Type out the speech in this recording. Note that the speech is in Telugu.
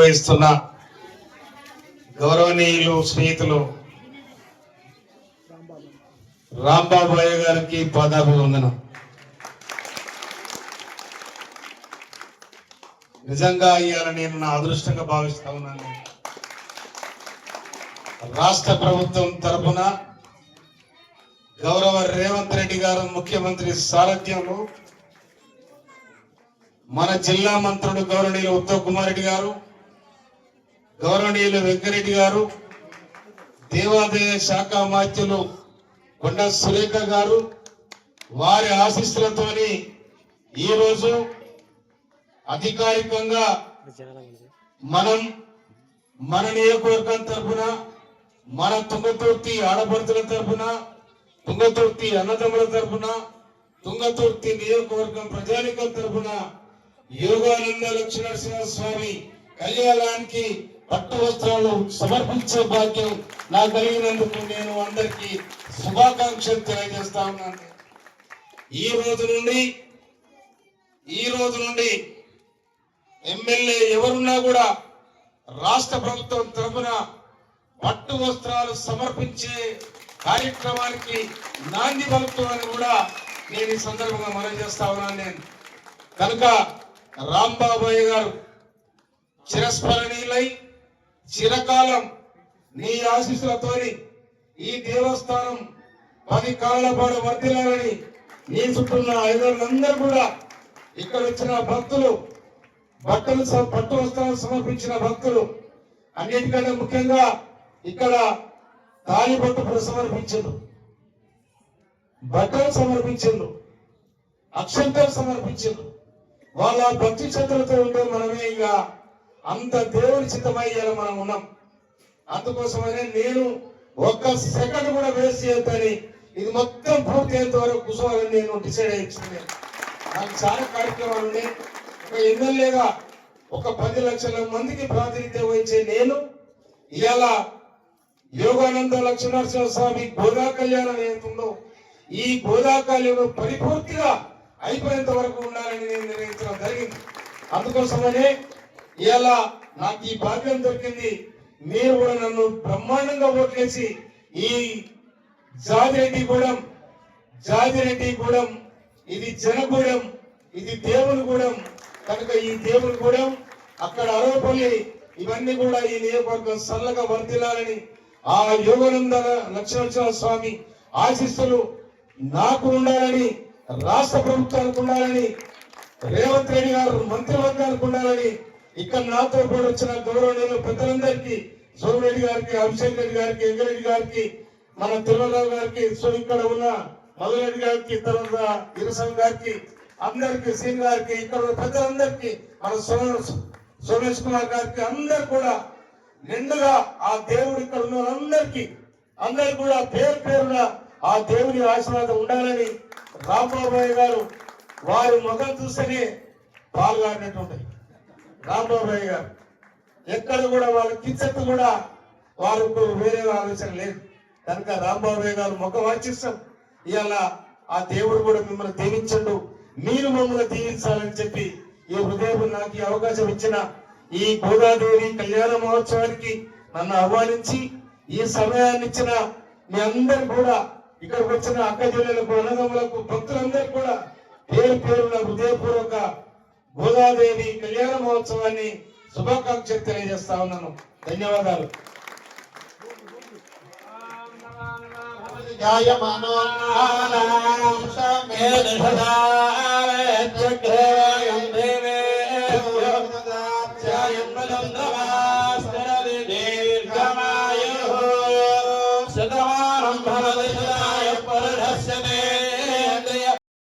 నిర్వహిస్తున్న గౌరవనీయులు స్నేహితులు రాంబాబు అయ్య గారికి పాదాభివందనం. నిజంగా ఇవాళ నేను నా అదృష్టంగా భావిస్తా ఉన్నాను. రాష్ట్ర ప్రభుత్వం తరపున గౌరవ రేవంత్ రెడ్డి గారు ముఖ్యమంత్రి సారథ్యంలో మన జిల్లా మంత్రుడు గౌరవనీయులు ఉత్తమ్ కుమార్ రెడ్డి గారు గౌరవనీయులు వెంకరెడ్డి గారు దేవాదాయ శాఖ మాత్యులు కొండ సురేఖ గారు వారి ఆశీస్సులతోని ఈరోజు అధికారికంగా మనం మన నియోజకవర్గం తరఫున మన తుంగతుర్తి ఆడపడుతుల తరఫున తుంగతుర్తి అన్నదమ్ముల తరఫున తుంగతుర్తి నియోజకవర్గం ప్రజానికం తరఫున యోగానంద లక్ష్మీనరసింహ స్వామి కళ్యాణానికి పట్టు వస్త్రాలు సమర్పించే భాగ్యం నాకు కలిగినందుకు నేను అందరికీ శుభాకాంక్షలు తెలియజేస్తా ఉన్నాను. ఈ రోజు నుండి ఈ రోజు నుండి ఎమ్మెల్యే ఎవరున్నా కూడా రాష్ట్ర ప్రభుత్వం తరఫున పట్టు వస్త్రాలు సమర్పించే కార్యక్రమానికి నాంది పలుకుతామని కూడా నేను ఈ సందర్భంగా మనం చేస్తా ఉన్నాను నేను. కనుక రాంబాబాయ్ గారు చిరస్మరణీయులై చిరకాలం నీ ఆశీస్సులతోని ఈ దేవస్థానం పది కాళ్ళ పాటు వర్తిల్లాలని నీ చుట్టూ ఉన్న కూడా ఇక్కడ వచ్చిన భక్తులు బట్టలు పట్టు వస్త్రాలు సమర్పించిన భక్తులు అన్నిటికంటే ముఖ్యంగా ఇక్కడ తాళి పట్టు సమర్పించారు బట్టలు సమర్పించారు అక్షంతలు సమర్పించారు వాళ్ళ భక్తి శ్రద్ధలతో ఉంటే మనమే ఇక అంత దేవుని చిత్తమయ్యేలా మనం ఉన్నాం. అందుకోసమనే నేను ఒక్క సెకండ్ కూడా వేస్ట్ చేయొద్దని ఇది మొత్తం పూర్తి అయ్యేంత వరకు కూర్చోవాలని నేను డిసైడ్ అయ్యింది నాకు చాలా కార్యక్రమాలు ఉన్నాయి. ఒక ఎమ్మెల్యేగా ఒక పది లక్షల మందికి ప్రాతినిధ్యం వహించే నేను ఇవాళ యోగానంద లక్ష్మీనరసింహ స్వామి గోదా కళ్యాణం ఏతుందో ఈ గోదా కళ్యాణం పరిపూర్తిగా అయిపోయేంత వరకు ఉండాలని నేను నిర్ణయించడం జరిగింది. అందుకోసమనే ఇలా నాకు ఈ భాగ్యం దొరికింది. మీరు కూడా నన్ను బ్రహ్మాండంగా ఓట్లేసి ఈ జాతిరెడ్డిగూడెం జాతిరెడ్డిగూడెం ఇది జనగూడెం ఇది దేవునిగూడెం కనుక ఈ దేవునిగూడెం అక్కడ అరవపల్లి ఇవన్నీ కూడా ఈ నియోజకవర్గం సల్లగా వర్ధిల్లాలని ఆ యోగానంద లక్ష్మణ స్వామి ఆశీస్సులు నాకు ఉండాలని రాష్ట్ర ప్రభుత్వానికి ఉండాలని రేవంత్ రెడ్డి గారు మంత్రివర్గానికి ఉండాలని ఇక్కడ నాతో కూడా వచ్చిన గౌరవనీయులు పెద్దలందరికీ సోమిరెడ్డి గారికి అభిషేక్ రెడ్డి గారికి ఎంగిరెడ్డి గారికి మన తిరుమలరావు గారికి సో ఇక్కడ ఉన్న మధురెడ్డి గారికి తర్వాత ఇరసం గారికి అందరికి సీన్ గారికి ఇక్కడ ఉన్న పెద్దలందరికీ మన సోమేష్ కుమార్ గారికి అందరు కూడా నిండుగా ఆ దేవుడు ఇక్కడ ఉన్న అందరికీ అందరు కూడా పేరు పేరున ఆ దేవుని ఆశీర్వాదం ఉండాలని రాంబాబు గారు వారి ముఖం చూస్తేనే పాల్గొన్నట్టుంటాయి రాంబాబు గారు. ఎక్కడ కూడా వాళ్ళ కించెత్తు కూడా వారికి వేరే ఆలోచన లేదు. కనుక రాంబాబు గారు ముఖ వాచిస్తాం. ఇవాళ ఆ దేవుడు కూడా మిమ్మల్ని దీవించండు. మీరు మమ్మల్ని దీవించాలని చెప్పి ఈ హృదయం నాకు ఈ అవకాశం ఇచ్చిన ఈ గోదాదేవి కళ్యాణ మహోత్సవానికి నన్ను ఆహ్వానించి ఈ సమయాన్ని ఇచ్చిన మీ అందరు కూడా ఇక్కడికి వచ్చిన అక్క జిల్లలకు అన్నదమ్ములకు భక్తులందరూ కూడా పేరు పేరున హృదయపూర్వక గోదాదేవి కళ్యాణ మహోత్సవాన్ని శుభాకాంక్షలు తెలియజేస్తా ఉన్నాను ధన్యవాదాలు జాయమానో